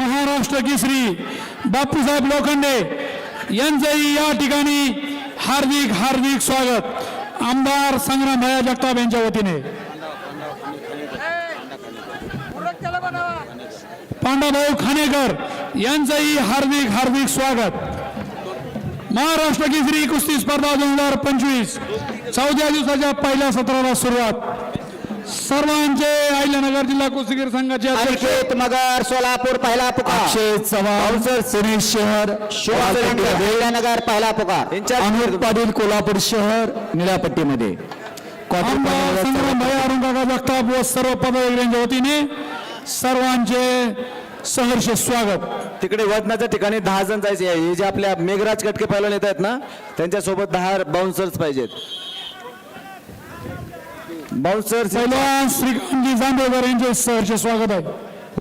महाराष्ट्र केसरी बापूसाहेब लोखंडे यांचंही या ठिकाणी हार्दिक हार्दिक स्वागत. आमदार संग्राम भया जगताप यांच्या वतीने. पांडाभाऊ खानेकर यांचंही हार्दिक हार्दिक स्वागत. महाराष्ट्र केसरी कुस्ती स्पर्धा दोन हजार पंचवीस चौथ्या दिवसाच्या पहिल्या सत्राला सुरुवात. सर्वांचे अहिल्यानगर जिल्हा कुस्तीगीर संघाचे अनिकेत मगर सोलापूर पहिला पुकार. अक्षय चव्हाण सुरेश शहर नगर पहिला पुकार. अमित पाटील कोल्हापूर शहर निळ्यापट्टीमध्ये. आमदार संग्राम अरुणकाका जगताप व सर्व पदाधिकाऱ्यांच्या वतीने सर्वांचे सहर्ष स्वागत. तिकडे वजनाच्या ठिकाणी दहा जण जायचे. आहे. हे जे आपल्या मेघराज कटके पैलवान येत आहेत ना त्यांच्यासोबत दहा बाउन्सर्स पाहिजेत. बाउन्सर्स पहिलवान श्रीकांतजी जांभेकर यांचे सहर्ष स्वागत आहे.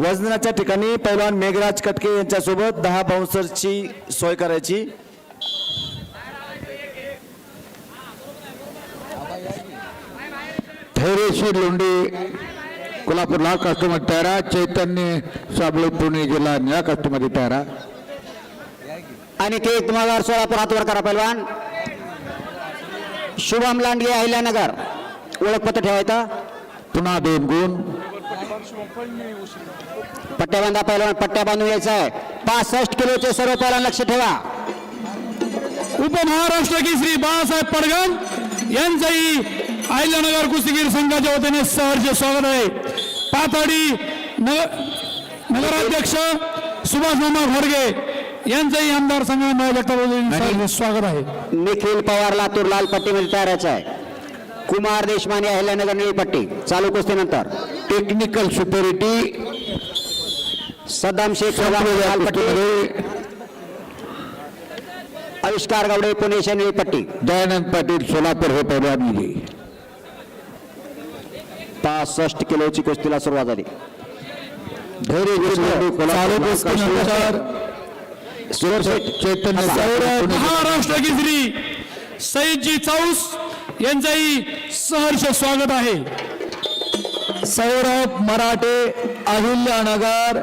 वजनाच्या ठिकाणी पैलवान मेघराज कटके यांच्यासोबत दहा बाउन्सर्सची सोय करायची. धैर्यशील लोंढे कोल्हापूर लाल कास्टमध्ये तयारा चैतन्य साबळे पुणे जिल्हा निळ्या कास्टमध्ये तयारा अनिकेत मगर सोलापूर हातवर करा पहिलवान शुभम लांडगे अहिल्यानगर. ओळखपत्र ठेवायचा? पुन्हा दोन गुण. पट्ट्या बांधा पहिलवान पट्ट्या बांधून यायचा आहे. पासष्ट किलोचे सर्व पहिलवान लक्ष ठेवा. उपमहाराष्ट्र केसरी बाळासाहेब पडगण यांचंही अहिल्यानगर कुस्तीगीर संघाच्या वतीने सहर्ष स्वागत आहे. नगर नगराध्यक्ष सुभाष मामा घोडगे यांचंही आमदार सहर्ष स्वागत आहे. निखिल पवार लातूर लाल पट्टीमध्ये तयारायचा आहे. कुमार देशमाने अहिल्यानगर निळी पट्टी. चालू कुस्तीनंतर टेक्निकल सुपेरिटी सद्दाम शेख सोलापूर लाल पट्टी. आविष्कार गावडे पुणे निळी पट्टी. दयानंद पाटील सोलापूर हे पैलवान दिली पासष्ट किलोची कुस्तीला सुरुवात झाली. धैर्यशील लोंढे कोल्हापूर लाल कास्टमध्ये चैतन्य साबळे, पुणे महाराष्ट्र केसरी सईदजी चौस यांचंही सहर्ष स्वागत आहे. सौरभ मराठे अहिल्यानगर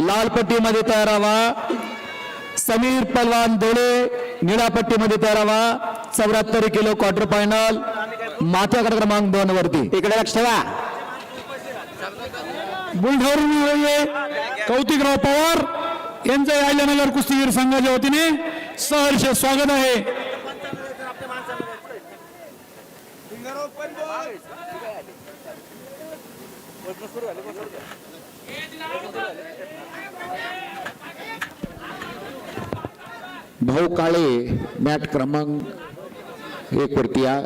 लालपट्टीमध्ये तयार व्हा समीर पलवान दोळे निळापट्टीमध्ये तयार व्हा चौऱ्याहत्तर किलो क्वार्टर फायनल माथ्याकडे क्रमांक दोन वरती. इकडे लक्ष ठेवा. बुलढाणा कौतिकराव पवार यांचं अहिल्यानगर कुस्तीगीर संघाच्या वतीने सहर्ष स्वागत आहे. भाऊ काळे मॅट क्रमांक एक वरती या.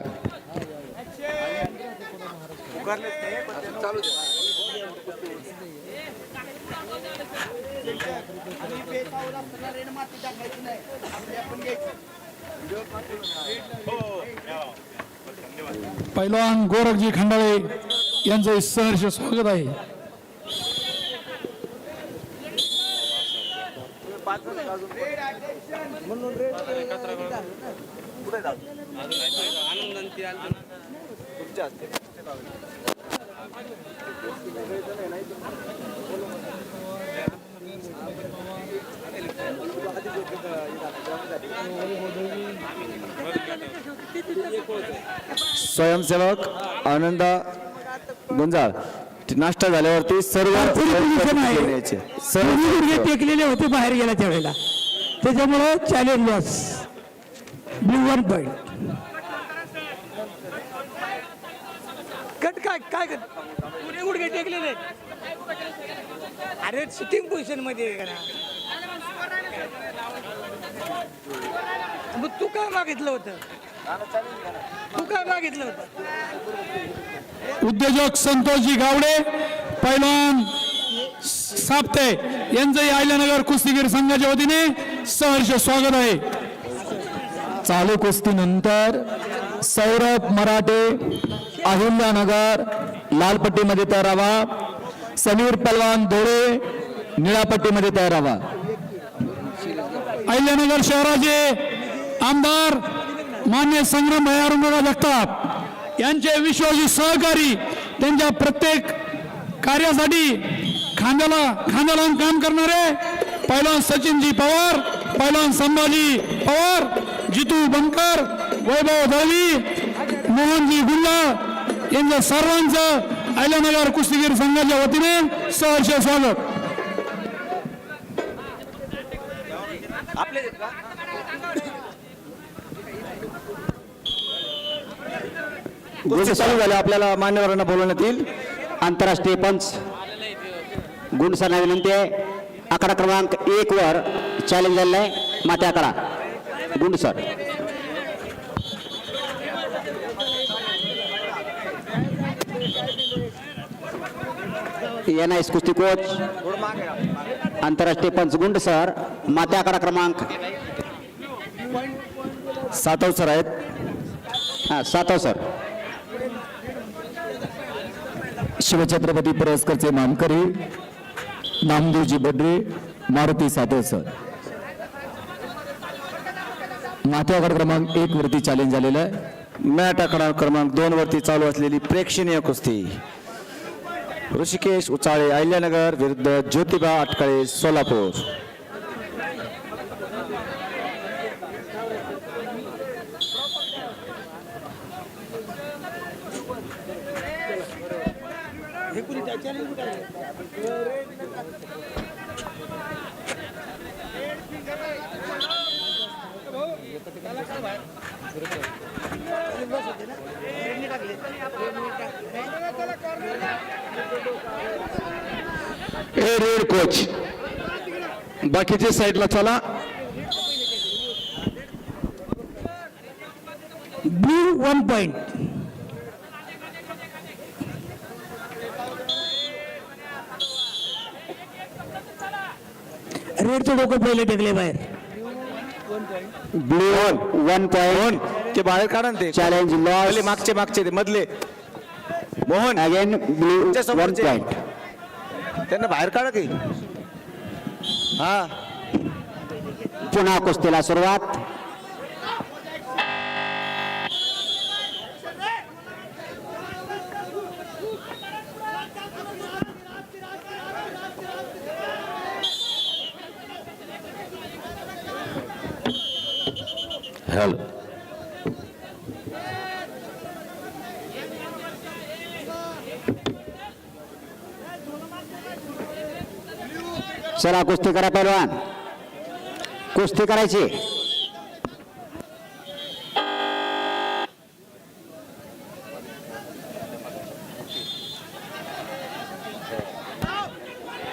पैलवान गोरखजी खंडाळे. यांचं सहर्ष स्वागत आहे. स्वयंसेवक आनंदा गुंजाळ नाश्ता झाल्यावरती सर्व यायचे. सर्व गुडघे टेकलेले होते बाहेर गेल्या त्यावेळेला. त्याच्यामुळं challenge loss blue one point cut काय काय कट? पुढे गुडघे टेकलेले. अरे सिटिंग पोझिशनमध्ये आहे का? मग तू काय मागितलं होतं? तू काय मागितलं होतं? उद्योजक संतोषजी गावडे पैलवान साप्ते यांचंही अहिल्यानगर कुस्तीगीर संघाच्या वतीने सहर्ष स्वागत आहे. चालू कुस्तीनंतर सौरभ मराठे अहिल्यानगर लालपट्टीमध्ये तयार व्हा समीर पलवान धोळे निळापट्टीमध्ये तयार व्हा अहिल्यानगर शहराचे आमदार मान्य संग्राम भैया जगताप यांचे विश्वासी सहकारी त्यांच्या प्रत्येक कार्यासाठी खांद्याला खांदा लावून काम करणारे पैलवान सचिनजी पवार पैलवान संभाजी पवार जितू बनकर वैभव दळवी मोहनजी गुल्ला यांच्या सर्वांचं अहिल्यानगर कुस्तीगीर संघाच्या वतीने सहर्ष स्वागत. गोष्टी चालू झाल्या आपल्याला मान्यवरांना बोलवण्यात येईल. आंतरराष्ट्रीय पंच गुणसरना विनंती आहे. आकडा क्रमांक एक वर चॅलेंज झालेला आहे. माते आकडा. Gund sir. N I S कुस्ती कोच आंतरराष्ट्रीय पंच गुंड सर माते आकडा क्रमांक सातव सर आहेत. हा सातव सर. शिवछत्रपती पुरस्कारचे मानकरी नामदेवजी बड्रे मारुती साधे सर. माथ्यागड क्रमांक एक वरती चॅलेंज झालेलं आहे. मॅट आकडा क्रमांक दोन वरती चालू असलेली प्रेक्षणीय कुस्ती. ऋषिकेश उचाळे अहिल्यानगर विरुद्ध ज्योतिबा अटकाळे सोलापूर. ए रेड कोच. बाकीचे साईडला चला. Blue one point. रेडचं डोकं पहिले टेकले बाहेर. Blue one. पॉइंट. ते बाहेर काढा ना ते. चॅलेंज पहिले लॉस मागचे मागचे ते मधले. मोहन. अगेन ब्लू तुमच्या वन. पॉइंट त्यांना बाहेर काढा की. हा. पुन्हा कुस्तीला सुरुवात. चला कुस्ती करा पहिलवान कुस्ती करायची.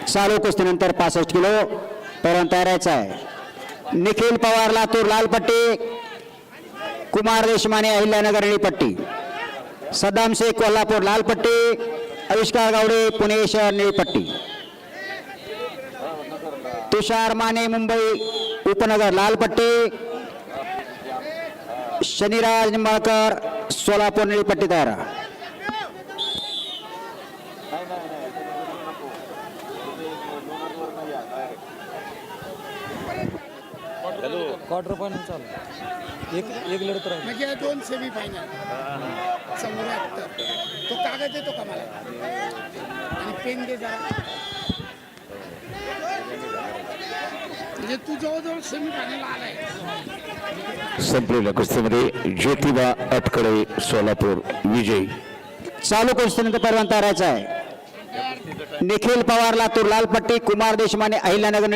चालू कुस्तीनंतर पासष्ट किलो पर्यंत तयारायचा आहे. निखिल पवार लातूर लाल पट्टी. कुमार देशमाने अहिल्यानगर निळपट्टी सदाम शेख कोल्हापूर लालपट्टी आविष्कार गावडे पुणे शहर निळपट्टी तुषार माने मुंबई उपनगर लालपट्टी शनिराज निंबाळकर सोलापूर निळीपट्टी तयार. म्हणजे दोन सेमी फायनल चौऱ्याहत्तर तो कागद देतो का मला? आणि पेन दे जरा. म्हणजे तू जवळजवळ सेमी फायनल आलाय. संपलेल्या कुस्तीमध्ये ज्योतिबा अटकडे सोलापूर विजयी. चालू कुस्तीनंतर परवान तयारायचा आहे. निखिल पवार लातूर लालपट्टी कुमार देशमाने अहिल्यानगर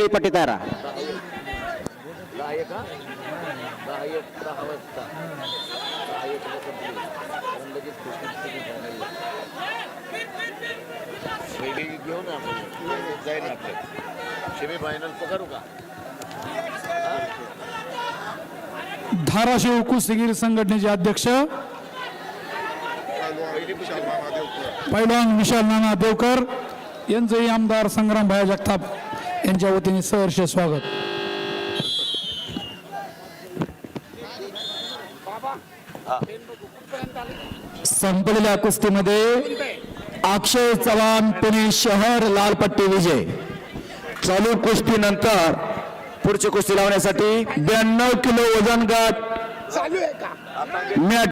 धाराशिव कुस्तीगीर संघटनेचे अध्यक्ष पैलवान विशाल नाना देवकर यांचंही आमदार संग्राम भाया जगताप यांच्या वतीने सहर्ष स्वागत. संपलेल्या कुस्तीमध्ये अक्षय चव्हाण पुणे शहर लालपट्टी विजय. चालू कुस्तीनंतर पुढची कुस्ती लावण्यासाठी ब्याण्णव किलो वजन गट. चालू आहे का? मॅट